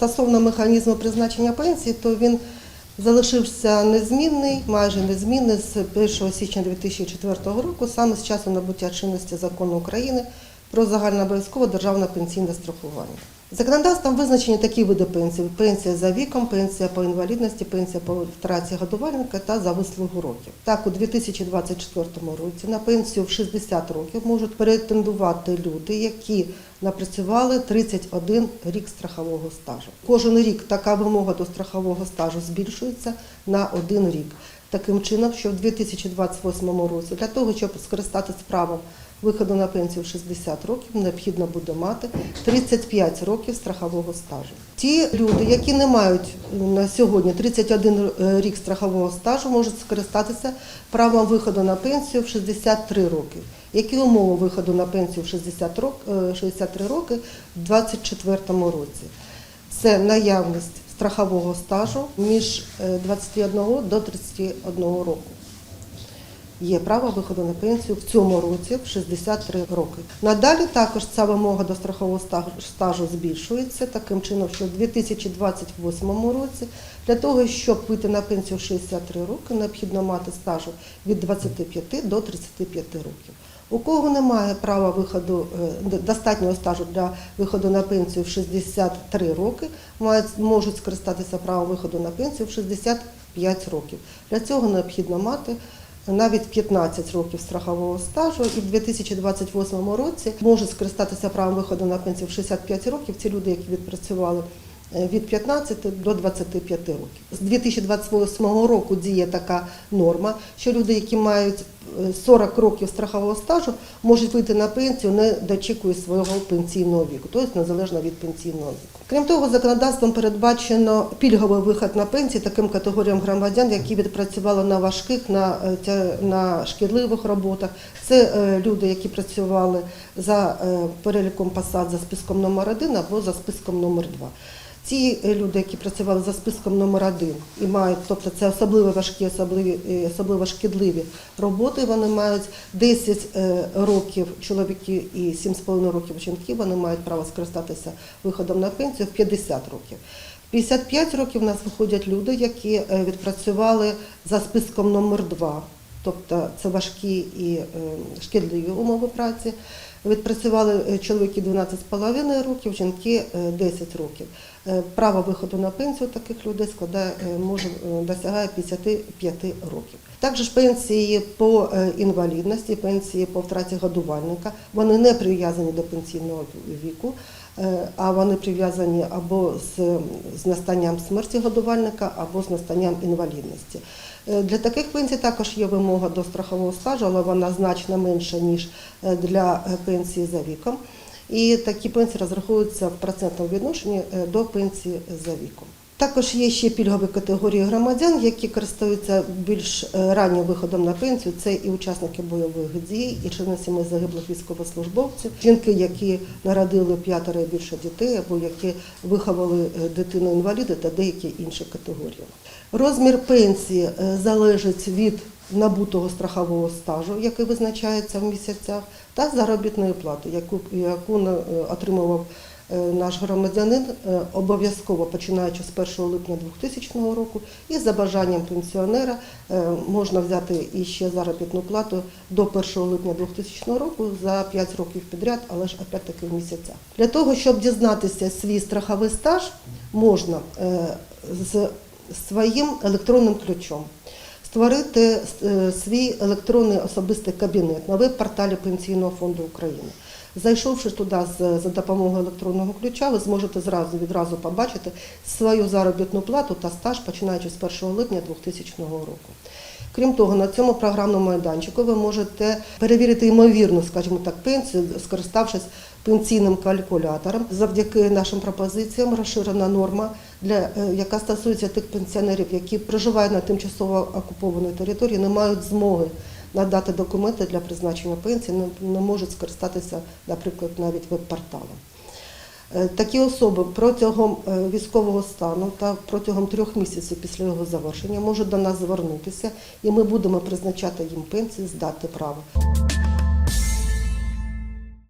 стосовно механізму призначення пенсії, то він залишився незмінний, майже незмінний з 1 січня 2004 року, саме з часу набуття чинності закону України про загальнообов'язкове державне пенсійне страхування. Законодавством визначені такі види пенсій: пенсія за віком, пенсія по інвалідності, пенсія по втраті годувальника та за вислугу років. Так, у 2024 році на пенсію в 60 років можуть претендувати люди, які напрацювали 31 рік страхового стажу. Кожен рік така вимога до страхового стажу збільшується на один рік. Таким чином, що в 2028 році для того, щоб скористатися правом виходу на пенсію в 60 років, необхідно буде мати 35 років страхового стажу. Ті люди, які не мають на сьогодні 31 рік страхового стажу, можуть скористатися правом виходу на пенсію в 63 роки. Які умови виходу на пенсію в 60 рок, е, 63 роки в 2024 році? Це наявність страхового стажу між е, 21 до 31 року. Є право виходу на пенсію в цьому році в 63 роки. Надалі також ця вимога до страхового стажу- збільшується таким чином, що в 2028 році для того, щоб вийти на пенсію в 63 роки, необхідно мати стажу від 25 до 35 років. У кого немає права виходу е, достатнього стажу для виходу на пенсію в 63 роки, можуть скористатися правом виходу на пенсію в 65 років. Для цього необхідно мати навіть 15 років страхового стажу, і в 2028 році можуть скористатися правом виходу на пенсію в 65 років. Ці люди, які відпрацювали е, від 15 до 25 років. З 2028 року діє така норма, що люди, які мають 40 років страхового стажу, можуть вийти на пенсію, не дочікує свого пенсійного віку, тобто незалежно від пенсійного віку. Крім того, законодавством передбачено пільговий виход на пенсії таким категоріям громадян, які відпрацювали на важких, на, е, на шкідливих роботах. Це е, люди, які працювали за е, переліком посад за списком номер 1 або за списком номер 2. Ці е, люди, які працювали за списком номер 1 і мають, тобто це особливо важкі, особливі, особливо шкідливі роботи, вони мають 10 е, років чоловіки і 7,5 років жінки, вони мають право скористатися виходом на пенсію в 50 років. 55 років у нас виходять люди, які е, відпрацювали за списком номер 2 тобто це важкі і е, шкідливі умови праці. Відпрацювали чоловіки 12,5 років, жінки е, 10 років. Право виходу на пенсію таких людей складає може досягає 55 років. Також пенсії по е, інвалідності, пенсії по втраті годувальника, вони не прив'язані до пенсійного віку, е, а вони прив'язані або з, з настанням смерті годувальника, або з настанням інвалідності. Е, Для таких пенсій також є вимога до страхового стажу, але вона значно менша, ніж для пенсії за віком. І такі пенсії розраховуються в процентному відношенні до пенсії за віком. Також є ще пільгові категорії громадян, які користуються більш е, раннім виходом на пенсію. Це і учасники бойових дій, і члени сімей загиблих військовослужбовців, жінки, які народили п'ятеро і більше дітей, або які виховали е, дитину інваліда та деякі інші категорії. Розмір пенсії е, залежить від набутого страхового стажу, який визначається в місяцях, та заробітної плати, яку, яку отримував наш громадянин е, обов'язково починаючи з 1 липня 2000 року, і за бажанням пенсіонера е, можна взяти іще заробітну плату до 1 липня 2000 року за 5 років підряд, але ж опять-таки в місяцях. Для того, щоб дізнатися свій страховий стаж, можна е, з своїм електронним ключом створити е, свій електронний особистий кабінет на веб-порталі Пенсійного фонду України. Зайшовши туди за допомогою електронного ключа, ви зможете зразу відразу побачити свою заробітну плату та стаж, починаючи з 1 липня 2000 року. Крім того, на цьому програмному майданчику ви можете перевірити ймовірну, скажімо так, пенсію, скориставшись пенсійним калькулятором. Завдяки нашим пропозиціям розширена норма, для, е, яка стосується тих пенсіонерів, які проживають на тимчасово окупованій території, не мають змоги надати документи для призначення пенсії, не, можуть скористатися, наприклад, навіть веб-порталом. Е, Такі особи протягом е, військового стану та протягом трьох місяців після його завершення можуть до нас звернутися, і ми будемо призначати їм пенсії з дати права.